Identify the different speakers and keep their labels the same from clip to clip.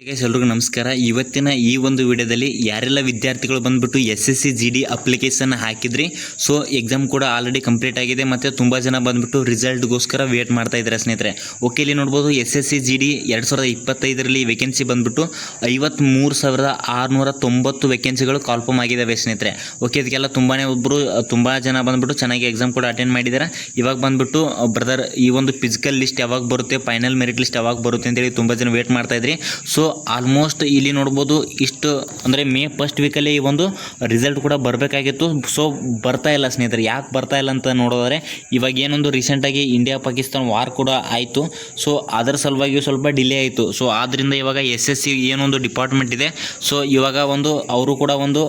Speaker 1: Guys ಎಲ್ರಿಗೂ ನಮಸ್ಕಾರ. ಇವತ್ತಿನ ಈ ಒಂದು ವಿಡಿಯೋದಲ್ಲಿ ಯಾರೆಲ್ಲ ವಿದ್ಯಾರ್ಥಿಗಳು ಬಂದ್ಬಿಟ್ಟು S S C G D application ಹಾಕಿದ್ರಿ ಸೊ ಎಕ್ಸಾಮ್ ಕೂಡ ಆಲ್ರೆಡಿ ಕಂಪ್ಲೀಟ್ ಆಗಿದೆ ಮತ್ತು ತುಂಬ ಜನ ಬಂದ್ಬಿಟ್ಟು ರಿಸಲ್ಟ್ಗೋಸ್ಕರ ವೇಟ್ ಮಾಡ್ತಾ ಇದ್ದಾರೆ ಸ್ನೇಹಿತರೆ. ಓಕೆ ಇಲ್ಲಿ ನೋಡ್ಬೋದು S S C G D ಎರಡು ಸಾವಿರದ ಇಪ್ಪತ್ತೈದರಲ್ಲಿ ವೇಕೆನ್ಸಿ ಬಂದ್ಬಿಟ್ಟು ಐವತ್ತ್ಮೂರು ಸಾವಿರದ ಆರುನೂರ ತೊಂಬತ್ತು ವೇಕೆನ್ಸಿಗಳು ಕಾಲ್ಫಮ್ ಆಗಿದ್ದಾವೆ ಸ್ನೇಹಿತರೆ. ಓಕೆ ಇದಕ್ಕೆಲ್ಲ ತುಂಬಾ ಒಬ್ಬರು ತುಂಬ ಜನ ಬಂದ್ಬಿಟ್ಟು ಚೆನ್ನಾಗಿ ಎಕ್ಸಾಮ್ ಕೂಡ ಅಟೆಂಡ್ ಮಾಡಿದ್ದಾರೆ. ಇವಾಗ ಬಂದ್ಬಿಟ್ಟು ಬ್ರದರ್ ಈ ಒಂದು ಫಿಸಿಕಲ್ ಲಿಸ್ಟ್ ಯಾವಾಗ ಬರುತ್ತೆ ಫೈನಲ್ ಮೆರಿಟ್ ಲಿಸ್ಟ್ ಯಾವಾಗ ಬರುತ್ತೆ ಅಂತೇಳಿ ತುಂಬ ಜನ ವೇಟ್ ಮಾಡ್ತಾ ಇದ್ರಿ. ಸೊ ಆಲ್ಮೋಸ್ಟ್ ಇಲ್ಲಿ ನೋಡ್ಬೋದು ಇಷ್ಟು, ಅಂದರೆ ಮೇ ಫಸ್ಟ್ ವೀಕಲ್ಲಿ ಈ ಒಂದು ರಿಸಲ್ಟ್ ಕೂಡ ಬರಬೇಕಾಗಿತ್ತು. ಸೊ ಬರ್ತಾ ಇಲ್ಲ ಸ್ನೇಹಿತರೆ. ಯಾಕೆ ಬರ್ತಾ ಇಲ್ಲ ಅಂತ ನೋಡೋದಾದ್ರೆ, ಇವಾಗ ಏನೊಂದು ರೀಸೆಂಟಾಗಿ ಇಂಡಿಯಾ ಪಾಕಿಸ್ತಾನ ವಾರ್ ಕೂಡ ಆಯಿತು. ಸೊ ಅದರ ಸಲುವಾಗಿ ಸ್ವಲ್ಪ ಡಿಲೇ ಆಯಿತು. ಸೊ ಆದ್ದರಿಂದ ಇವಾಗ ಎಸ್ ಎಸ್ ಸಿ ಏನೊಂದು ಡಿಪಾರ್ಟ್ಮೆಂಟ್ ಇದೆ. ಸೊ ಇವಾಗ ಒಂದು, ಅವರು ಕೂಡ ಒಂದು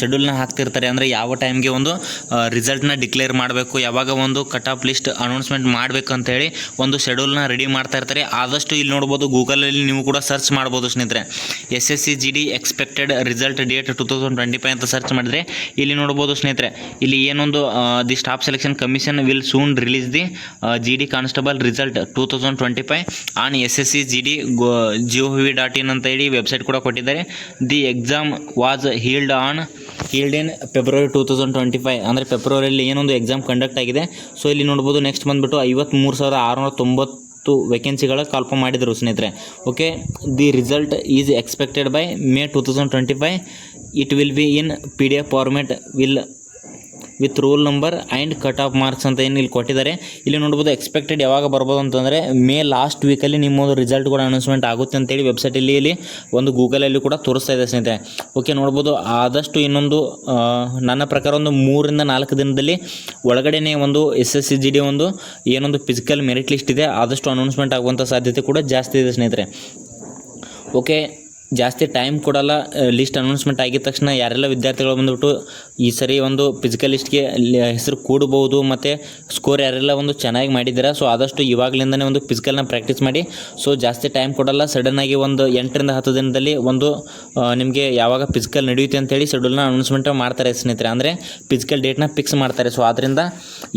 Speaker 1: ಶೆಡ್ಯೂಲ್ನ ಹಾಕ್ತಿರ್ತಾರೆ. ಅಂದರೆ ಯಾವ ಟೈಮ್ಗೆ ಒಂದು ರಿಸಲ್ಟ್ನ ಡಿಕ್ಲೇರ್ ಮಾಡಬೇಕು, ಯಾವಾಗ ಒಂದು ಕಟ್ ಆಫ್ ಲಿಸ್ಟ್ ಅನೌನ್ಸ್ಮೆಂಟ್ ಮಾಡಬೇಕು ಅಂತ ಹೇಳಿ ಒಂದು ಶೆಡ್ಯೂಲ್ನ ರೆಡಿ ಮಾಡ್ತಾ ಇರ್ತಾರೆ. ಆದಷ್ಟು ಇಲ್ಲಿ ನೋಡ್ಬೋದು ಗೂಗಲಲ್ಲಿ ನೀವು ಕೂಡ ಸರ್ಚ್ ಮಾಡ್ಬೋದು. ಸ್ನೇಹಿತರೆ S S C G D expected result date two thousand twenty five ಅಂತ ಸರ್ಚ್ ಮಾಡಿದ್ರೆ ಇಲ್ಲಿ ನೋಡ್ಬೋದು ಸ್ನೇಹಿತರೆ. ಇಲ್ಲಿ ಏನೊಂದು the staff selection commission will soon release the G D constable result two thousand twenty five on S S C G D G O V dot in ಅಂತ ಹೇಳಿ website ಕೂಡ ಕೊಟ್ಟಿದ್ದಾರೆ. The exam was held on held in February two thousand twenty five ಅಂದರೆ ಫೆಬ್ರವರಿಯಲ್ಲಿ ಏನೊಂದು exam conduct ಆಗಿದೆ. So ಇಲ್ಲಿ ನೋಡ್ಬೋದು ನೆಕ್ಸ್ಟ್ ಬಂದುಬಿಟ್ಟು ಐವತ್ತ್ಮೂರು ಸಾವಿರದ ಆರುನೂರ ತೊಂಬತ್ತು ವೇಕೆನ್ಸಿಗಳ ಕಾಲ್ಪ ಮಾಡಿದರು ಸ್ನೇಹಿತರೆ. Okay the result is expected by May two thousand twenty five it will be in P D F format will with roll number and cut off marks ಅಂತ ಏನು ಇಲ್ಲಿ ಕೊಟ್ಟಿದ್ದಾರೆ. ಇಲ್ಲಿ ನೋಡ್ಬೋದು ಎಕ್ಸ್ಪೆಕ್ಟೆಡ್ ಯಾವಾಗ ಬರ್ಬೋದು ಅಂತಂದರೆ ಮೇ ಲಾಸ್ಟ್ ವೀಕಲ್ಲಿ ನಿಮ್ಮದು ರಿಸಲ್ಟ್ ಕೂಡ ಅನೌನ್ಸ್ಮೆಂಟ್ ಆಗುತ್ತೆ ಅಂತೇಳಿ ವೆಬ್ಸೈಟಲ್ಲಿ ಇಲ್ಲಿ ಒಂದು ಗೂಗಲಲ್ಲಿ ಕೂಡ ತೋರಿಸ್ತಾ ಇದೆ ಸ್ನೇಹಿತರೆ. ಓಕೆ ನೋಡ್ಬೋದು ಆದಷ್ಟು ಇನ್ನೊಂದು ನನ್ನ ಪ್ರಕಾರ ಒಂದು ಮೂರಿಂದ ನಾಲ್ಕು ದಿನದಲ್ಲಿ ಒಳಗಡೆನೇ ಒಂದು S S C G D ಒಂದು ಏನೊಂದು ಫಿಸಿಕಲ್ ಮೆರಿಟ್ ಲಿಸ್ಟ್ ಇದೆ. ಆದಷ್ಟು ಅನೌನ್ಸ್ಮೆಂಟ್ ಆಗುವಂಥ ಸಾಧ್ಯತೆ ಕೂಡ ಜಾಸ್ತಿ ಇದೆ ಸ್ನೇಹಿತರೆ. ಓಕೆ ಜಾಸ್ತಿ ಟೈಮ್ ಕೊಡಲ್ಲ ಲಿಸ್ಟ್ ಅನೌನ್ಸ್ಮೆಂಟ್ ಆಗಿದ ತಕ್ಷಣ ಯಾರೆಲ್ಲ ವಿದ್ಯಾರ್ಥಿಗಳು ಬಂದುಬಿಟ್ಟು ಈ ಸರಿ ಒಂದು ಫಿಸಿಕಲ್ ಲಿಸ್ಟ್ಗೆ ಹೆಸರು ಕೂಡಬಹುದು ಮತ್ತು ಸ್ಕೋರ್ ಯಾರೆಲ್ಲ ಒಂದು ಚೆನ್ನಾಗಿ ಮಾಡಿದ್ದೀರಾ ಸೊ ಆದಷ್ಟು ಇವಾಗಲಿಂದನೇ ಒಂದು ಫಿಸಿಕಲ್ನ ಪ್ರಾಕ್ಟೀಸ್ ಮಾಡಿ. ಸೊ ಜಾಸ್ತಿ ಟೈಮ್ ಕೊಡಲ್ಲ ಸಡನ್ನಾಗಿ ಒಂದು ಎಂಟರಿಂದ ಹತ್ತು ದಿನದಲ್ಲಿ ಒಂದು ನಿಮಗೆ ಯಾವಾಗ ಫಿಸಿಕಲ್ ನಡೆಯುತ್ತೆ ಅಂತೇಳಿ ಶೆಡ್ಯೂಲ್ನ ಅನೌನ್ಸ್ಮೆಂಟ್ ಮಾಡ್ತಾರೆ ಸ್ನೇಹಿತರೆ. ಅಂದರೆ ಫಿಸಿಕಲ್ ಡೇಟ್ನ ಫಿಕ್ಸ್ ಮಾಡ್ತಾರೆ. ಸೊ ಆದ್ದರಿಂದ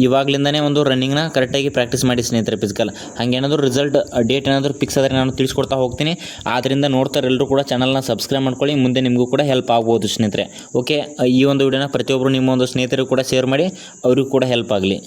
Speaker 1: ಇವಾಗಲಿಂದನೇ ಒಂದು ರನ್ನಿಂಗ್ನ ಕರೆಕ್ಟಾಗಿ ಪ್ರಾಕ್ಟೀಸ್ ಮಾಡಿ ಸ್ನೇಹಿತರೆ ಫಿಸಿಕಲ್ ಹಾಗೇನಾದರೂ ರಿಸಲ್ಟ್ ಡೇಟ್ ಏನಾದರೂ ಫಿಕ್ಸ್ ಆದರೆ ನಾನು ತಿಳಿಸ್ಕೊಡ್ತಾ ಹೋಗ್ತೀನಿ. ಆದ್ದರಿಂದ ನೋಡ್ತಾರೆ ಎಲ್ಲರೂ ಕೂಡ ಚಾನಲ್ನ ಸಬ್ಸ್ಕ್ರೈಬ್ ಮಾಡ್ಕೊಳ್ಳಿ, ಮುಂದೆ ನಿಮಗೂ ಕೂಡ ಹೆಲ್ಪ್ ಆಗ್ಬೋದು ಸ್ನೇಹಿತರೆ. ಓಕೆ ಈ ಒಂದು ವಿಡಿಯೋನ ಪ್ರತಿಯೊಬ್ಬರು ನಿಮ್ಮ ಒಂದು ಸ್ನೇಹಿತರು ಕೂಡ ಶೇರ್ ಮಾಡಿ, ಅವರಿಗೂ ಕೂಡ ಹೆಲ್ಪ್ ಆಗಲಿ.